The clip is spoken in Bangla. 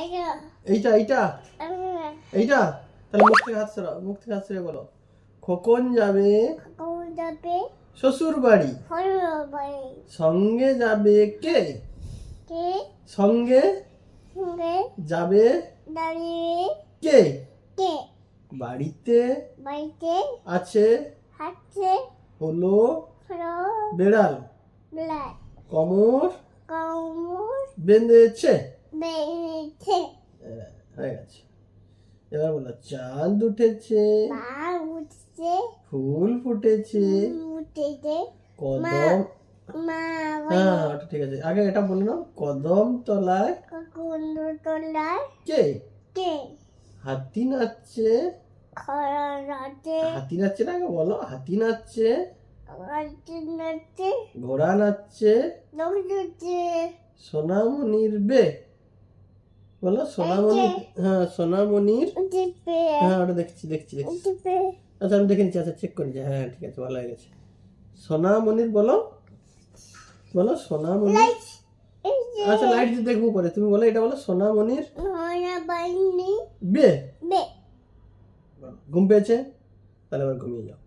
এইটা। এইটা এইটা? তাহলে মুখ থেকে হাত মুখ থেকে হাত বলো। খোকন যাবে যাবে শ্বশুর বাড়ি সঙ্গে যাবে কে? কে? সঙ্গে যাবে কে? কে? বাড়িতে বাড়িতে আছে হাঁটছে হলো হলো বেড়াল। ব্লাড কমর কমর বেঁধেছে। হ্যাঁ, হয়ে গেছে। এবার বলো চাঁদ উঠেছে উঠছে ফুল ফুটেছে উঠেছে কদম হ্যাঁ ঠিক আছে। আগে এটা বলে নাও কদম তলায় কে? কে? হাতি নাচছে। হাতি নাচছে। না আগে বলো হাতি নাচছে। ঘোড়া নাচছে। দৌড়ছে সোনামণির বে বলো সোনামণি হ্যাঁ সোনামণির? হ্যাঁ ওটা দেখছি দেখছি দেখছি। আচ্ছা আমি দেখে নিচ্ছি আচ্ছা চেক করে নিচ্ছি। হ্যাঁ ঠিক আছে ভালো হয়ে গেছে। সোনামণির বলো। বলো সোনামণি আচ্ছা লাইট দিয়ে দেখব পরে। তুমি বলো এটা বলো সোনামণির? বে। বে। ঘুম পেয়েছে? তাহলে আবার ঘুমিয়ে যাও।